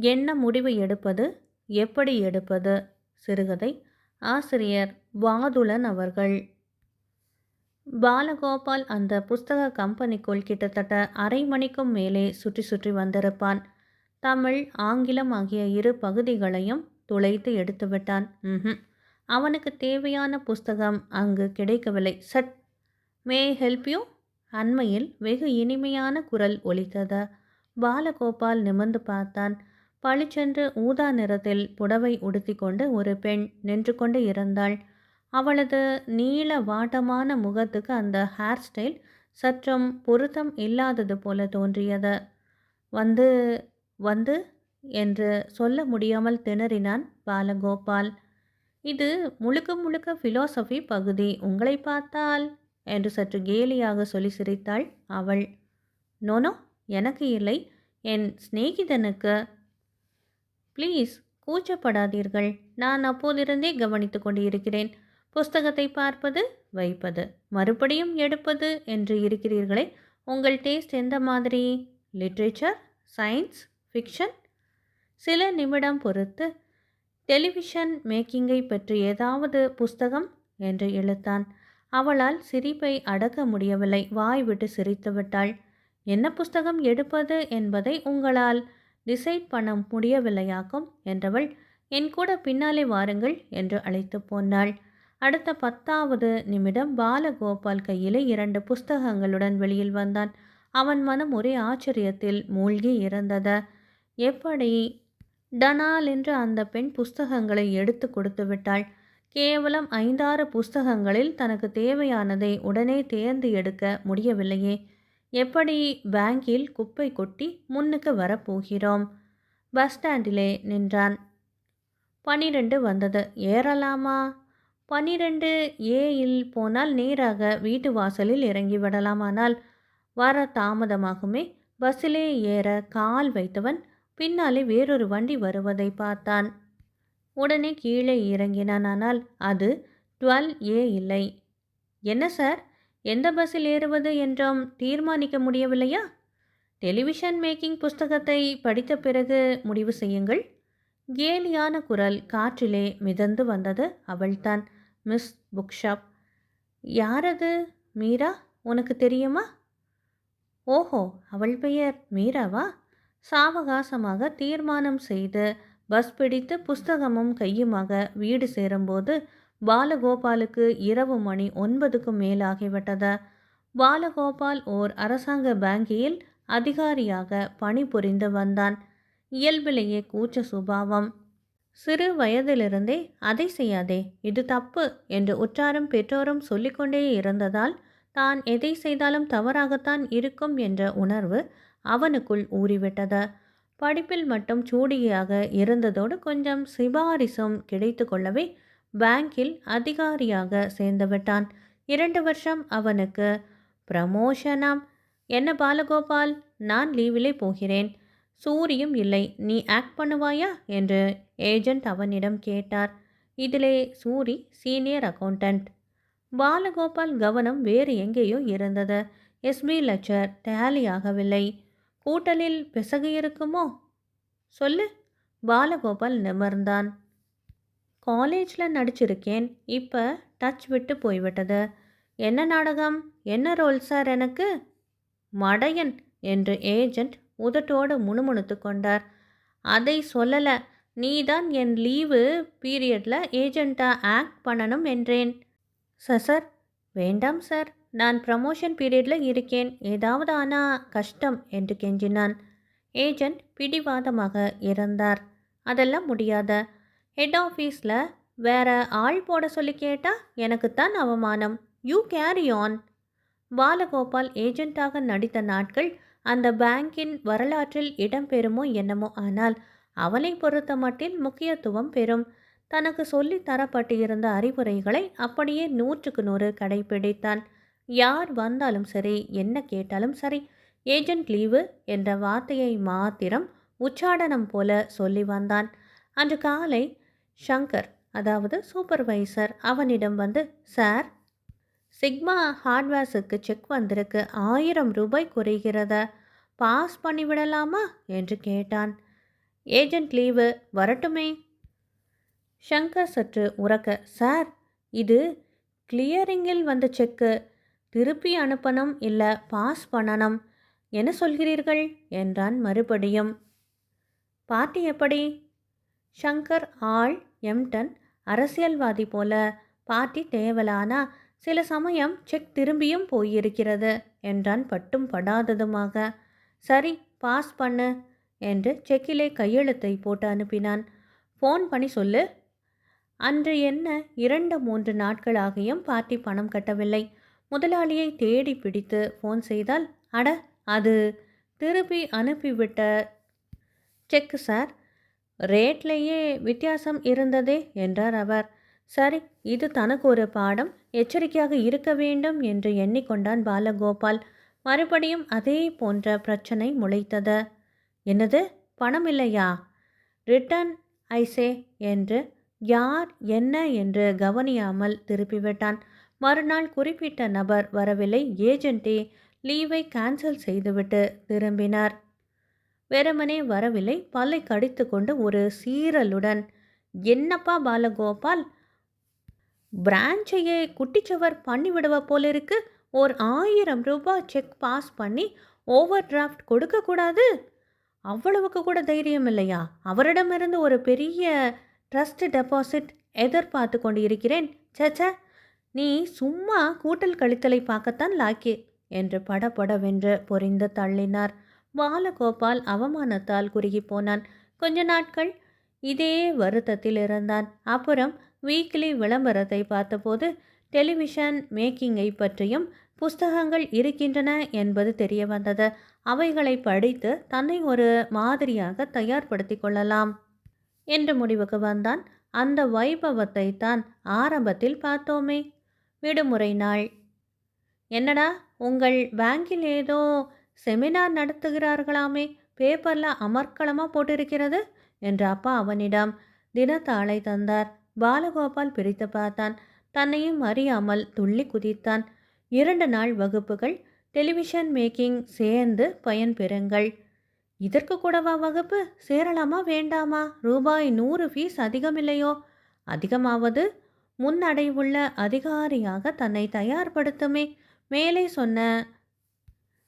என்ன முடிவு எடுப்பது? எப்படி எடுப்பது? சிறுகதை. ஆசிரியர் வாதுலன் அவர்கள். பாலகோபால் அந்த புஸ்தக கம்பெனிக்குள் கிட்டத்தட்ட அரை மணிக்கும் மேலே சுற்றி சுற்றி வந்திருப்பான். தமிழ் ஆங்கிலம் ஆகிய இரு பகுதிகளையும் துளைத்து எடுத்துவிட்டான். ம்ஹும். அவனுக்கு தேவையான புஸ்தகம் அங்கு கிடைக்கவில்லை. சட். May help you? அண்மையில் வெகு இனிமையான குரல் ஒலித்தது. பாலகோபால் நிமிர்ந்து பார்த்தான். பளிச்சென்று ஊதா நிறத்தில் புடவை உடுத்தி கொண்டு ஒரு பெண் நின்று கொண்டு இருந்தாள். அவளது நீள வாட்டமான முகத்துக்கு அந்த ஹேர் ஸ்டைல் சற்றும் பொருத்தம் இல்லாதது போல தோன்றியது. வந்து வந்து என்று சொல்ல முடியாமல் திணறினான் பாலகோபால். இது முழுக்க முழுக்க ஃபிலோசஃபி பகுதி. உங்களை பார்த்தால் என்று சற்று கேலியாக சொல்லி சிரித்தாள் அவள். நோனோ எனக்கு இல்லை. என் சிநேகிதனுக்கு ப்ளீஸ் கூச்சப்படாதீர்கள். நான் அப்போதிருந்தே கவனித்து கொண்டிருக்கிறேன். புஸ்தகத்தை பார்ப்பது வைப்பது மறுபடியும் எடுப்பது என்று இருக்கிறீர்களே உங்கள் டேஸ்ட் எந்த மாதிரி? Literature science fiction? சில நிமிடம் பொறுத்து டெலிவிஷன் மேக்கிங்கை பற்றி ஏதாவது புஸ்தகம்? என்று இழுத்தான். அவளால் சிரிப்பை அடக்க முடியவில்லை. வாய் விட்டு சிரித்துவிட்டாள். என்ன புஸ்தகம் எடுப்பது என்பதை உங்களால் டிசைட் பண்ண முடியவில்லையாக்கும் என்றவள் என் கூட பின்னாலே வாருங்கள் என்று அழைத்து போனாள். அடுத்த பத்தாவது நிமிடம் பாலகோபால் கையிலே இரண்டு புஸ்தகங்களுடன் வெளியில் வந்தான். அவன் மனம் ஒரே ஆச்சரியத்தில் மூழ்கி இருந்தது. எப்படி டனால் என்று அந்த பெண் புஸ்தகங்களை எடுத்து கொடுத்து விட்டாள். கேவலம் ஐந்தாறு புஸ்தகங்களில் தனக்கு தேவையானதை உடனே தேர்ந்து எடுக்க முடியவில்லையே. எப்படி பேங்கில் குப்பை கொட்டி முன்னுக்கு வரப்போகிறோம்? பஸ் ஸ்டாண்டிலே நின்றான். பனிரெண்டு வந்தது. ஏறலாமா? பனிரெண்டு ஏயில் போனால் நேராக வீட்டு வாசலில் இறங்கி விடலாமானால் வர தாமதமாகுமே. பஸ்ஸிலே ஏற கால் வைத்தவன் பின்னாலே வேறொரு வண்டி வருவதை பார்த்தான். உடனே கீழே இறங்கினான். ஆனால் அது டுவெல் ஏ இல்லை. என்ன சார்? எந்த பஸ்ஸில் ஏறுவது என்றும் தீர்மானிக்க முடியவில்லையா? டெலிவிஷன் மேக்கிங் புஸ்தகத்தை படித்த பிறகு முடிவு செய்யுங்கள். கேலியான குரல் காற்றிலே மிதந்து வந்தது அவள்தான். மிஸ் புக் ஷாப் யாரது? மீரா? உனக்கு தெரியுமா? ஓஹோ அவள் பெயர் மீராவா? சாவகாசமாக தீர்மானம் செய்து பஸ் பிடித்து புஸ்தகமும் கையுமாக வீடு சேரும்போது பாலகோபாலுக்கு இரவு மணி ஒன்பதுக்கும் மேலாகிவிட்டது. பாலகோபால் ஓர் அரசாங்க பேங்கியில் அதிகாரியாக பணிபுரிந்து வந்தான். இயல்பிலேயே கூச்ச சுபாவம். சிறு வயதிலிருந்தே அதை செய்யாதே இது தப்பு என்று உற்றாரும் பெற்றோரும் சொல்லிக்கொண்டே இருந்ததால் தான் எதை செய்தாலும் தவறாகத்தான் இருக்கும் என்ற உணர்வு அவனுக்குள் ஊறிவிட்டது. படிப்பில் மட்டும் சூடியாக இருந்ததோடு கொஞ்சம் சிபாரிசும் கிடைத்து கொள்ளவே பேங்கில் அதிகாரியாக சேர்ந்துவிட்டான். இரண்டு வருஷம் அவனுக்கு ப்ரமோஷனாம். என்ன பாலகோபால் நான் லீவிலே போகிறேன். சூரியும் இல்லை நீ ஆக்ட் பண்ணுவாயா? என்று ஏஜெண்ட் அவனிடம் கேட்டார். இதிலே சூரி சீனியர் அக்கௌண்டன்ட் பாலகோபால் கவனம் வேறு எங்கேயோ இருந்தது. எஸ்பி லெக்சர் டேலி ஆகவில்லை. கூட்டலில் பிசகு இருக்குமோ? சொல்லு. பாலகோபால் நிமிர்ந்தான். காலேஜில் நடிச்சிருக்கேன். இப்போ டச் விட்டு போய்விட்டது. என்ன நாடகம்? என்ன ரோல் சார் எனக்கு? மடையன் என்று ஏஜெண்ட் உதட்டோடு முணுமுணுத்து கொண்டார். அதை சொல்லலை. நீதான் என் லீவு பீரியடில் ஏஜெண்ட்டாக ஆக்ட் பண்ணணும் என்றேன். சார் சார் வேண்டாம் சார் நான் ப்ரமோஷன் பீரியடில் இருக்கேன். ஏதாவது ஆனால் கஷ்டம் என்று கெஞ்சினான். ஏஜெண்ட் பிடிவாதமாக இருந்தார். அதெல்லாம் முடியாத. ஹெட் ஆஃபீஸில் வேற ஆள் போட சொல்லி கேட்டால் எனக்குத்தான் அவமானம். யூ கேரி ஆன் பாலகோபால் ஏஜெண்ட்டாக நடித்த நாட்கள் அந்த பேங்கின் வரலாற்றில் இடம்பெறுமோ என்னமோ ஆனால் அவனை பொறுத்த மட்டில் முக்கியத்துவம் பெறும். தனக்கு சொல்லி தரப்பட்டிருந்த அறிவுரைகளை அப்படியே நூற்றுக்கு நூறு கடைபிடித்தான். யார் வந்தாலும் சரி என்ன கேட்டாலும் சரி ஏஜென்ட் லீவு என்ற வார்த்தையை மாத்திரம் உச்சாடனம் போல சொல்லி வந்தான். அன்று காலை ஷங்கர் அதாவது சூப்பர்வைசர் அவனிடம் வந்து சார் சிக்மா ஹார்ட்வேர்ஸுக்கு செக் வந்திருக்கு. ஆயிரம் ரூபாய் குறைகிறத பாஸ் பண்ணிவிடலாமா என்று கேட்டான். ஏஜென்ட் லீவு வரட்டுமே. ஷங்கர் சற்று உறக்க சார் இது கிளியரிங்கில் வந்த செக்கு. திருப்பி அனுப்பணும் இல்லை பாஸ் பண்ணணும்? என்ன சொல்கிறீர்கள்? என்றான் மறுபடியும். பார்ட்டி எப்படி? ஷங்கர் ஆள் எம்டன் அரசியல்வாதி போல பார்ட்டி தேவலானா சில சமயம் செக் திரும்பியும் போயிருக்கிறது என்றான் பட்டும் படாததுமாக. சரி பாஸ் பண்ணு என்று செக்கிலே கையெழுத்தை போட்டு அனுப்பினான். ஃபோன் பண்ணி சொல்லு. அன்று என்ன இரண்டு மூன்று நாட்களாகியும் பார்ட்டி பணம் கட்டவில்லை. முதலாளியை தேடி பிடித்து ஃபோன் செய்தால் அட அது திருப்பி அனுப்பிவிட்ட செக் சார் ரேட்லேயே வித்தியாசம் இருந்ததே என்றார் அவர். சரி இது தனக்கு ஒரு பாடம் எச்சரிக்கையாக இருக்க வேண்டும் என்று எண்ணிக்கொண்டான் பாலகோபால். மறுபடியும் அதே போன்ற பிரச்சனை முளைத்தது. என்னது? பணம் இல்லையா? ரிட்டன் ஐசே என்று யார் என்ன என்று கவனியாமல் திருப்பிவிட்டான். மறுநாள் குறிப்பிட்ட நபர் வரவில்லை. ஏஜென்ட்டே லீவை கேன்சல் செய்துவிட்டு திரும்பினார். வெறுமனே வரவில்லை. பல்லை கடித்து கொண்டு ஒரு சீரலுடன் என்னப்பா பாலகோபால்? பிரான்ச்சையே குட்டிச்சவர் பண்ணிவிடுவ போலிருக்கு. ஓர் ஆயிரம் ரூபாய் செக் பாஸ் பண்ணி ஓவர் டிராஃப்ட் கொடுக்கக்கூடாது அவ்வளவுக்கு கூட தைரியம் இல்லையா? அவரிடமிருந்து ஒரு பெரிய ட்ரஸ்ட் டெபாசிட் எதிர்பார்த்து கொண்டு இருக்கிறேன் சச்ச நீ சும்மா கூட்டல் கழித்தலை பார்க்கத்தான் லாக்கி என்று படபடவென்று பொறிந்து தள்ளினார். பாலகோபால் அவமானத்தால் குறுகி போனான். கொஞ்ச நாட்கள் இதே வருத்தத்தில் இருந்தான். அப்புறம் வீக்லி விளம்பரத்தை பார்த்தபோது டெலிவிஷன் மேக்கிங்கை பற்றியும் புஸ்தகங்கள் இருக்கின்றன என்பது தெரிய வந்தது. அவைகளை படித்து தன்னை ஒரு மாதிரியாக தயார்படுத்தி கொள்ளலாம் என்ற முடிவுக்கு வந்தான். அந்த வைபவத்தை தான் ஆரம்பத்தில் பார்த்தோமே. விடுமுறை நாள். என்னடா உங்கள் பேங்கில் ஏதோ செமினார் நடத்துகிறார்களாமே பேப்பரில் அமர்க்களமாக போட்டிருக்கிறது? என்று அப்பா அவனிடம் தினத்தாளை தந்தார். பாலகோபால் பிரித்து பார்த்தான். தன்னையும் அறியாமல் துள்ளி குதித்தான். இரண்டு நாள் வகுப்புகள் டெலிவிஷன் மேக்கிங் சேர்ந்து பயன் பெறுங்கள். இதற்கு கூடவா வகுப்பு? சேரலாமா வேண்டாமா? ரூபாய் நூறு ஃபீஸ் அதிகமில்லையோ? அதிகமாவது முன்னடைவுள்ள அதிகாரியாக தன்னை தயார்படுத்துமே மேலே சொன்ன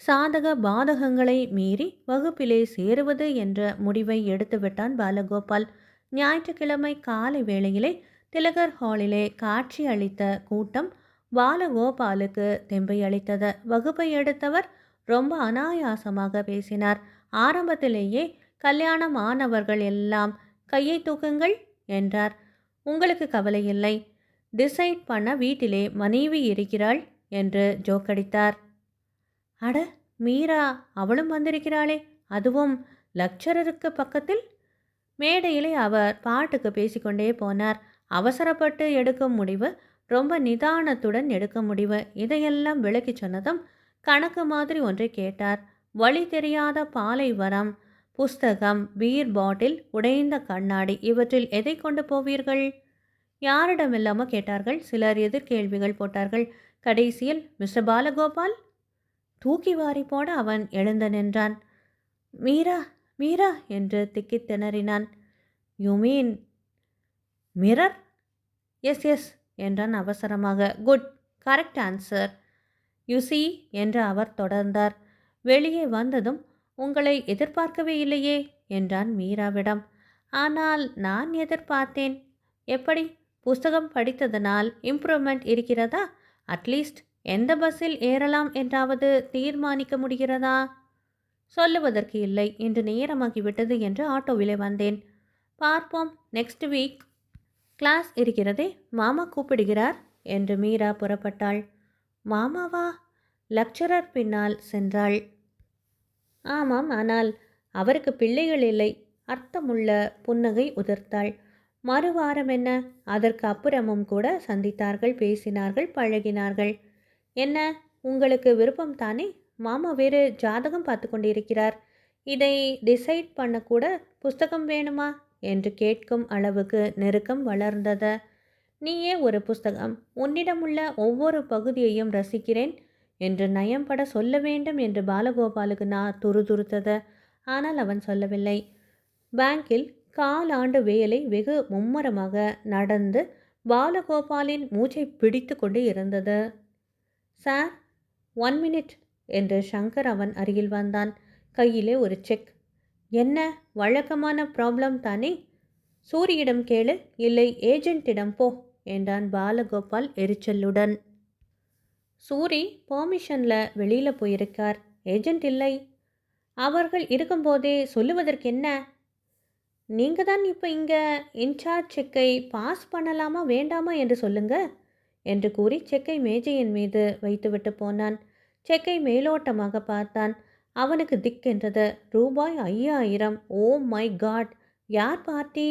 சாதக பாதகங்களை மீறி வகுப்பிலே சேருவது என்ற முடிவை எடுத்துவிட்டான் பாலகோபால். ஞாயிற்றுக்கிழமை காலை வேளையிலே திலகர் ஹாலிலே காட்சி அளித்த கூட்டம் பாலகோபாலுக்கு தெம்பை அளித்தது. வகுப்பை எடுத்தவர் ரொம்ப அனாயாசமாக பேசினார். ஆரம்பத்திலேயே கல்யாணம் ஆனவர்கள் எல்லாம் கையை தூக்குங்கள் என்றார். உங்களுக்கு கவலை இல்லை. டிசைட் பண்ண வீட்டிலே மனைவி இருக்கிறாள் என்று ஜோக்கடித்தார். அட மீரா அவளும் வந்திருக்கிறாளே. அதுவும் லக்சரருக்கு பக்கத்தில்? மேடையிலே அவர் பாட்டுக்கு பேசிக்கொண்டே போனார். அவசரப்பட்டு எடுக்கும் முடிவு ரொம்ப நிதானத்துடன் எடுக்க முடிவு. இதையெல்லாம் விளக்கி சொன்னதும் கணக்கு மாதிரி ஒன்றை கேட்டார். வழி தெரியாத பாலைவரம் புஸ்தகம் பீர் பாட்டில் உடைந்த கண்ணாடி இவற்றில் எதை கொண்டு போவீர்கள்? யாரிடமில்லாமல் கேட்டார்கள். சிலர் எதிர்கேள்விகள் போட்டார்கள். கடைசியில் மிஸ்டர் பாலகோபால்? தூக்கி வாரி போட அவன் எழுந்து நின்றான். மீரா மீரா என்று திக்கித் திணறினான். You mean mirror? Yes yes என்றான் அவசரமாக. Good correct answer. யூ என்று அவர் தொடர்ந்தார். வெளியே வந்ததும் உங்களை எதிர்பார்க்கவே இல்லையே என்றான் மீராவிடம். ஆனால் நான் எதிர்பார்த்தேன். எப்படி? புஸ்தகம் படித்ததனால் இம்ப்ரூவ்மெண்ட் இருக்கிறதா? அட்லீஸ்ட் எந்த பஸ்ஸில் ஏறலாம் என்றாவது தீர்மானிக்க முடிகிறதா? சொல்லுவதற்கு இல்லை இன்று நேரமாகிவிட்டது என்று ஆட்டோவிலே வந்தேன். பார்ப்போம் நெக்ஸ்ட் வீக் கிளாஸ் இருக்கிறதே மாமா கூப்பிடுகிறார் என்று மீரா புறப்பட்டாள். மாமாவா? லக்சரர் பின்னால் சென்றாள். ஆமாம் ஆனால் அவருக்கு பிள்ளைகள் இல்லை அர்த்தமுள்ள புன்னகை உதிர்த்தாள். மறுவாரம் என்ன? அதற்கு அப்புறமும் கூட சந்தித்தார்கள் பேசினார்கள் பழகினார்கள். என்ன? உங்களுக்கு விருப்பம் தானே? மாமா வேறு ஜாதகம் பார்த்து கொண்டிருக்கிறார். இதை டிசைட் பண்ணக்கூட புஸ்தகம் வேணுமா? என்று கேட்கும் அளவுக்கு நெருக்கம் வளர்ந்தது. நீயே ஒரு புஸ்தகம் உன்னிடமுள்ள ஒவ்வொரு பகுதியையும் ரசிக்கிறேன் என்று நயம்பட சொல்ல வேண்டும் என்று பாலகோபாலுக்கு நான் துருதுருத்தது. ஆனால் அவன் சொல்லவில்லை. பேங்கில் காலாண்டு வேலை வெகு மும்மரமாக நடந்து பாலகோபாலின் மூச்சை பிடித்து கொண்டு இருந்தது. சார் ஒன் மினிட் என்று ஷங்கர் அவன் அருகில் வந்தான். கையிலே ஒரு செக் என்ன வழக்கமான ப்ராப்ளம் தானே? சூரியிடம் கேளு இல்லை ஏஜென்ட்டிடம் போ என்றான் பாலகோபால் எரிச்சலுடன். சூரி பெர்மிஷனில் வெளியில் போயிருக்கார். ஏஜென்ட் இல்லை. அவர்கள் இருக்கும்போதே சொல்லுவதற்கு என்ன நீங்கள் தான் இப்போ இங்கே இன்சார்ஜ் செக்கை பாஸ் பண்ணலாமா வேண்டாமா என்று சொல்லுங்கள் என்று கூறி செக்கை மேஜையின் மீது வைத்துவிட்டு போனான். செக்கை மேலோட்டமாக பார்த்தான். அவனுக்கு திக்கென்றது. ரூபாய் ஐயாயிரம். Oh my God. யார் பார்ட்டி?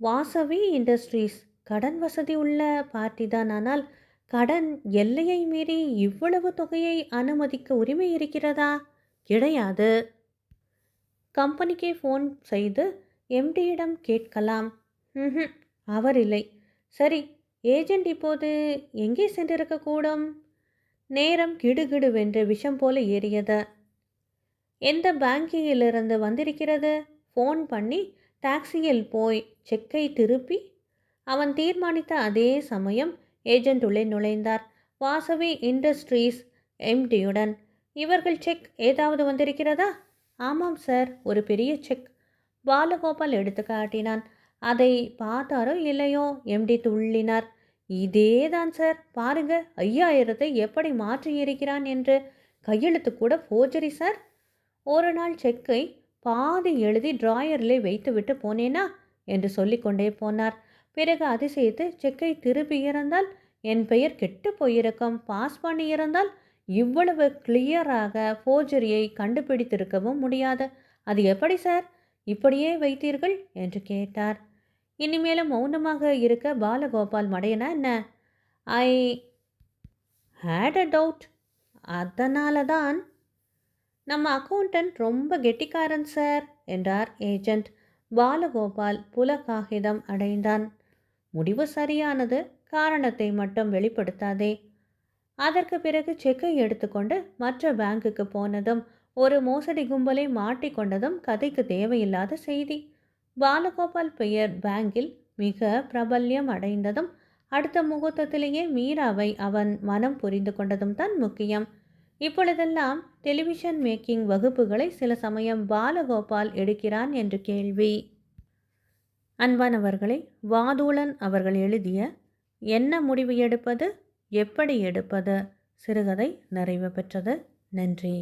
வாசவி இண்டஸ்ட்ரீஸ். கடன் வசதி உள்ள பார்ட்டி தான். ஆனால் கடன் எல்லையை மீறி இவ்வளவு தொகையை அனுமதிக்க உரிமை இருக்கிறதா? கிடையாது. கம்பெனிக்கே ஃபோன் செய்து எம்டியிடம் கேட்கலாம். அவர் இல்லை. சரி ஏஜென்ட் இப்போது எங்கே சென்றிருக்கக்கூடும் நேரம் கிடுகிடுவென்று விஷம் போல ஏறியது. எந்த பேங்கிங்கிலிருந்து வந்திருக்கிறது? ஃபோன் பண்ணி டாக்ஸியில் போய் செக்கை திருப்பி அவன் தீர்மானித்த அதே சமயம் ஏஜென்ட் உள்ளே நுழைந்தார். வாசவி இண்டஸ்ட்ரீஸ் எம்டியுடன் இவர்கள் செக் ஏதாவது வந்திருக்கிறதா? ஆமாம் சார் ஒரு பெரிய செக். பாலகோபால் எடுத்து காட்டினான் அதை பார்த்தாரோ இல்லையோ? எம்டி துள்ளினார். இதே தான் சார். பாருங்க ஐயாயிரத்தை எப்படி மாற்றி இருக்கிறான் என்று. கையெழுத்து கூட ஃபோர்ஜரி சார். ஒரு நாள் செக்கை பாதி எழுதி டிராயரில் வைத்துவிட்டு போனேனா? என்று சொல்லிக்கொண்டே போனார். பிறகு அதிசயத்து செக்கை திருப்பி இருந்தால் என் பெயர் கெட்டு போயிருக்கும். பாஸ் பண்ணியிருந்தால் இவ்வளவு கிளியராக ஃபோர்ஜரியை கண்டுபிடித்திருக்கவும் முடியாது. அது எப்படி சார்? இப்படியே வைத்தீர்கள்? என்று கேட்டார். இனிமேலும் மௌனமாக இருக்க பாலகோபால் மடையனா என்ன? ஐ ஹேட் அ டவுட் அதனால தான் நம்ம அக்கௌண்டன்ட் ரொம்ப கெட்டிக்காரன் சார் என்றார் ஏஜெண்ட் பாலகோபால் புல காகிதம் அடைந்தான். முடிவு சரியானது. காரணத்தை மட்டும் வெளிப்படுத்தாதே. அதற்கு பிறகு செக்கை எடுத்துக்கொண்டு மற்ற பேங்குக்கு போனதும் ஒரு மோசடி கும்பலை மாட்டிக்கொண்டதும் கதைக்கு தேவையில்லாத செய்தி. பாலகோபால் பெயர் பேங்கில் மிக பிரபல்யம் அடைந்ததும் அடுத்த முகூர்த்தத்திலேயே மீராவை அவன் மனம் புரிந்து கொண்டதும் தான் முக்கியம். இப்பொழுதெல்லாம் டெலிவிஷன் மேக்கிங் வகுப்புகளை சில சமயம் பாலகோபால் எடுக்கிறான் என்று கேள்வி. அன்பானவர்களை வாதூளன் அவர்கள் எழுதிய என்ன முடிவு எடுப்பது எப்படி எடுப்பது? சிறுகதை நிறைவு பெற்றது. நன்றி.